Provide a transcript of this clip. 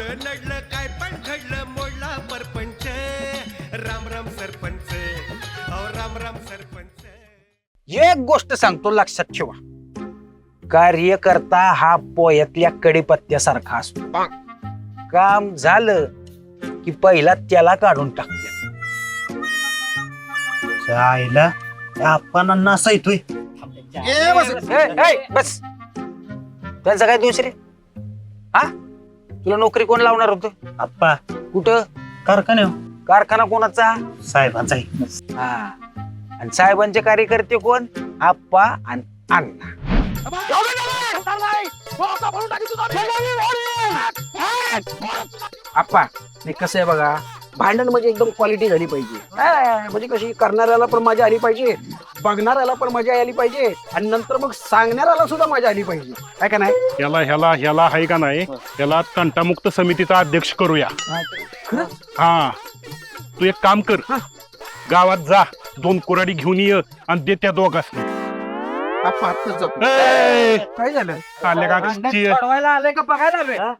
उडलं नडलं काय पण घडलं मोडला परपंच. राम राम सरपंच. अहो राम राम सरपंच. एक गोष्ट सांगतो लक्षात ठेवा. कार्यकर्ता हा पोयातल्या कडीपत्त्यासारखा असतो. काम झालं की पहिला त्याला काढून टाकते. आईला आपण असा येतोय. बस. त्यांचा काय दोष रे? हा? तुला नोकरी कोण लावणार होत? आप्पा. कुठं? कारखाने कारखाना कोणाचा? साहेबांचा आहे. हा. आणि साहेबांचे कार्यकर्ते कोण? आप्पा आणि अण्णा. आप्पा नाही कसं आहे बघा? भांडण म्हणजे एकदम क्वालिटी झाली पाहिजे. हा, म्हणजे कशी करणाऱ्याला पण मजा आली पाहिजे. बघणाऱ्याला पण मजा आली पाहिजे आणि नंतर मग सांगणाऱ्याला सुद्धा मजा आली पाहिजे. काय का नाही? ह्याला ह्याला ह्याला आहे का नाही? ह्याला तंटामुक्त समितीचा अध्यक्ष करूया. हा. तू एक काम कर. गावात जा. दोन कोराडी घेऊन ये आणि दे त्या ए, काय झालं? आले का? आले का? बघायला